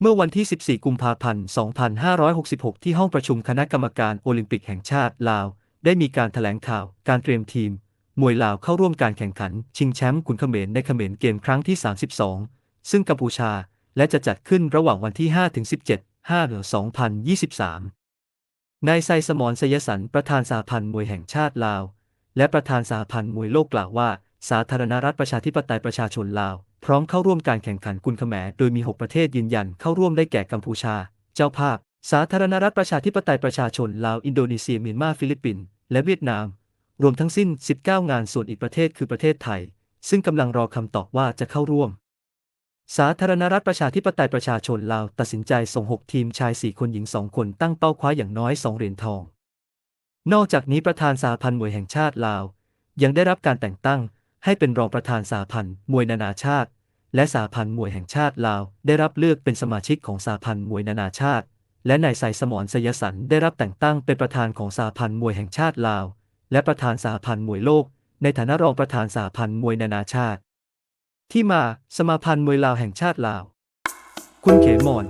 เมื่อวันที่ 14 กุมภาพันธ์ 2566 ที่ห้องประชุมคณะกรรมการโอลิมปิกแห่งชาติลาว ได้มีการแถลงข่าว การเตรียมทีม มวยลาวเข้าร่วมการแข่งขัน ชิงแชมป์ขุนเขมรในเขมรเกมครั้งที่ 32 ซึ่งกัมพูชาและจะจัดขึ้นระหว่างวันที่5-17 5 2023 นายไซสมรสยสันประธานสหพันธ์มวยแห่งชาติลาว และประธานสหพันธ์มวยโลกกล่าวว่า สาธารณรัฐประชาธิปไตยประชาชนลาว พร้อมเข้าร่วมการแข่งขันกุนเขมโดยมี 6 ประเทศยืนยันเข้าร่วมได้แก่กัมพูชา เจ้าภาพ สาธารณรัฐประชาธิปไตยประชาชน ลาว อินโดนีเซียเมียนมาฟิลิปปินส์และเวียดนาม รวมทั้งสิ้น 19 งานส่วนอีกประเทศคือประเทศไทย ซึ่งกำลังรอคำตอบว่าจะเข้าร่วม สาธารณรัฐประชาธิปไตยประชาชนลาวตัดสินใจส่ง 6 ทีมชาย 4 คนหญิง 2 คนตั้งเป้าคว้าอย่างน้อย 2 เหรียญทอง นอกจากนี้ประธานสหพันธ์มวยแห่งชาติลาว ยังได้รับการแต่งตั้งให้เป็นรองประธานสหพันธ์มวยนานาชาติ และสาพันธ์มวยแห่งชาติลาว ได้รับเลือกเป็นสมาชิกของสาพันธ์มวยนานาชาติ และนายไซสมรสยสันได้รับแต่งตั้งเป็นประธานของสาพันธ์มวยแห่งชาติลาว และประธานสาพันธ์มวยโลก ในฐานะรองประธานสาพันธ์มวยนานาชาติ ที่มาสมาพันธ์มวยลาวแห่งชาติลาว คุณเขมอน